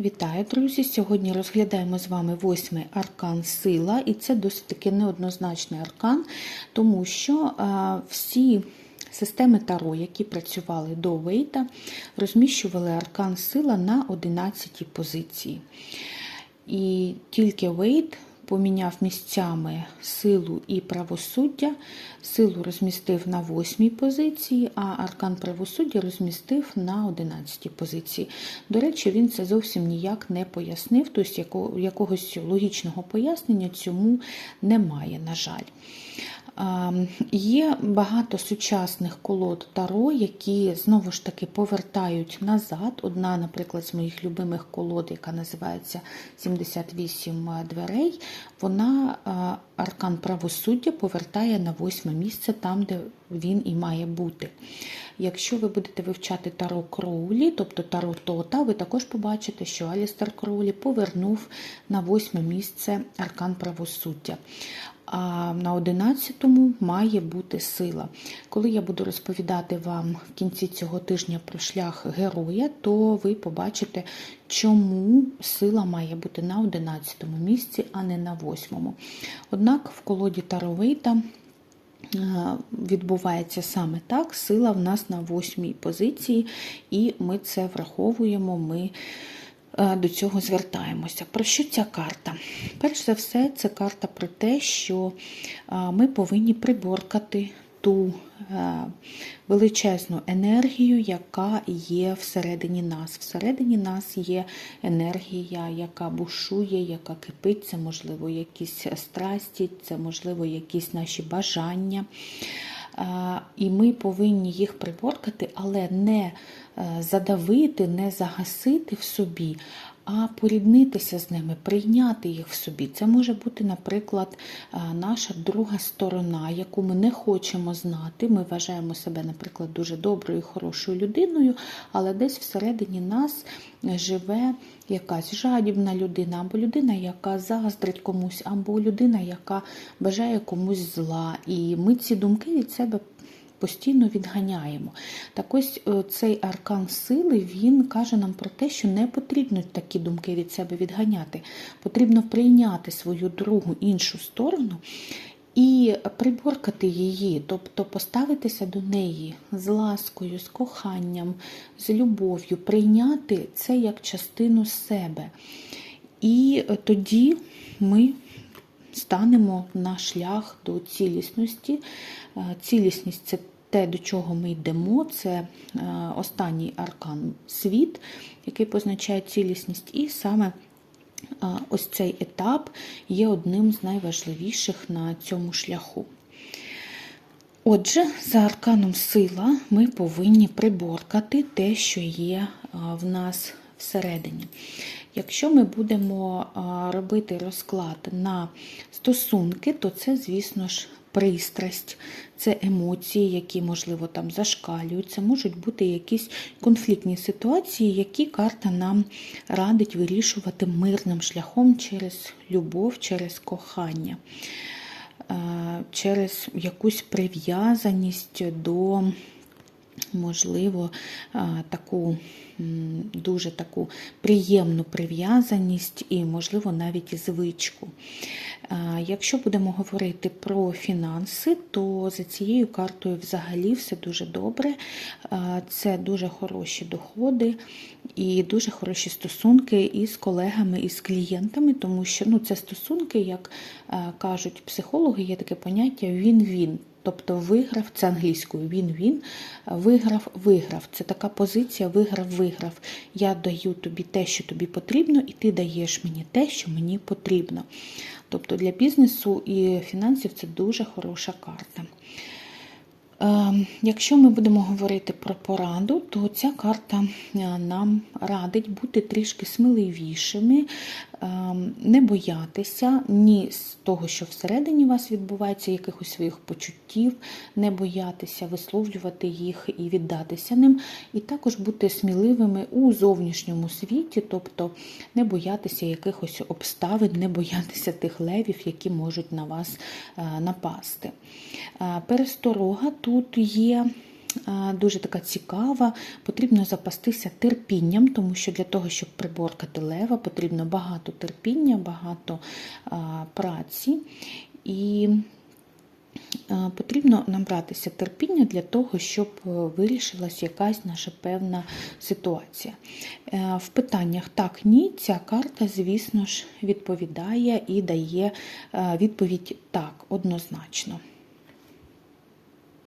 Вітаю, друзі! Сьогодні розглядаємо з вами восьмий аркан сила, і це досить таки неоднозначний аркан, тому що е, всі системи Таро, які працювали до Вейта, розміщували аркан сила на 11 позиції. І тільки Вейт поміняв місцями силу і правосуддя. Силу розмістив на восьмій позиції, а аркан правосуддя розмістив на 11 позиції. До речі, він це зовсім ніяк не пояснив, тобто якогось логічного пояснення цьому немає, на жаль. Є багато сучасних колод Таро, які знову ж таки повертають назад. Одна, наприклад, з моїх любимих колод, яка називається 78 дверей, вона аркан правосуддя повертає на восьме місце там, де він і має бути. Якщо ви будете вивчати Таро Кроулі, тобто Таро Тота, ви також побачите, що Алістер Кроулі повернув на восьме місце аркан правосуддя. А на 11-му має бути сила. Коли я буду розповідати вам в кінці цього тижня про шлях героя, то ви побачите, чому сила має бути на 11-му місці, а не на 8-му. Однак в колоді Таровита відбувається саме так. Сила в нас на 8-й позиції, і ми це враховуємо. ми до цього звертаємося. Про що ця карта? Перш за все, це карта про те, що ми повинні приборкати ту величезну енергію, яка є всередині нас. Всередині нас є енергія, яка бушує, яка кипить, це, можливо, якісь страсті, це, можливо, якісь наші бажання. І ми повинні їх приборкати, але не е, задавити, не загасити в собі, а поріднитися з ними, прийняти їх в собі. Це може бути, наприклад, е, наша друга сторона, яку ми не хочемо знати. Ми вважаємо себе, наприклад, дуже доброю, хорошою людиною, але десь всередині нас живе якась жадібна людина, або людина, яка заздрить комусь, або людина, яка бажає комусь зла. І ми ці думки від себе постійно відганяємо. Так ось е, цей аркан сили він каже нам про те, що не потрібно такі думки від себе відганяти. Потрібно прийняти свою другу іншу сторону. І приборкати її, тобто поставитися до неї з ласкою, з коханням, з любов'ю, прийняти це як частину себе. І тоді ми станемо на шлях до цілісності. Е, цілісність це те, до чого ми йдемо, це е, останній аркан світ, який позначає цілісність, і саме е, ось цей етап є одним з найважливіших на цьому шляху. Отже, за арканом сила ми повинні приборкати те, що є в нас всередині. Якщо ми будемо робити розклад на стосунки, то це, звісно ж, пристрасть, це емоції, які, можливо, там зашкалюються, можуть бути якісь конфліктні ситуації, які карта нам радить вирішувати мирним шляхом через любов, через кохання, через якусь прив'язаність до, можливо, таку дуже таку приємну прив'язаність і, можливо, навіть звичку. Якщо будемо говорити про фінанси, то за цією картою взагалі все дуже добре. Це дуже хороші доходи і дуже хороші стосунки із колегами, і з клієнтами, тому що ну, це стосунки, як кажуть психологи, є таке поняття він-він. Тобто виграв, це англійською він-він, виграв, виграв. Це така позиція виграв-виграв. Я даю тобі те, що тобі потрібно, і ти даєш мені те, що мені потрібно. Тобто для бізнесу і фінансів це дуже хороша карта. Ем, якщо ми будемо говорити про пораду, то ця карта е, нам радить бути трішки сміливішими, не боятися ні з того, що всередині вас відбувається, якихось своїх почуттів, не боятися висловлювати їх і віддатися ним, і також бути сміливими у зовнішньому світі, тобто не боятися якихось обставин, не боятися тих левів, які можуть на вас е, напасти. Е, пересторога тут є дуже така цікава. Потрібно запастися терпінням, тому що для того, щоб приборкати лева, потрібно багато терпіння, багато е, праці. І е, потрібно набратися терпіння для того, щоб е, вирішилась якась наша певна ситуація. Е, В питаннях так, ні, ця карта, звісно ж, відповідає і дає е, відповідь так, однозначно.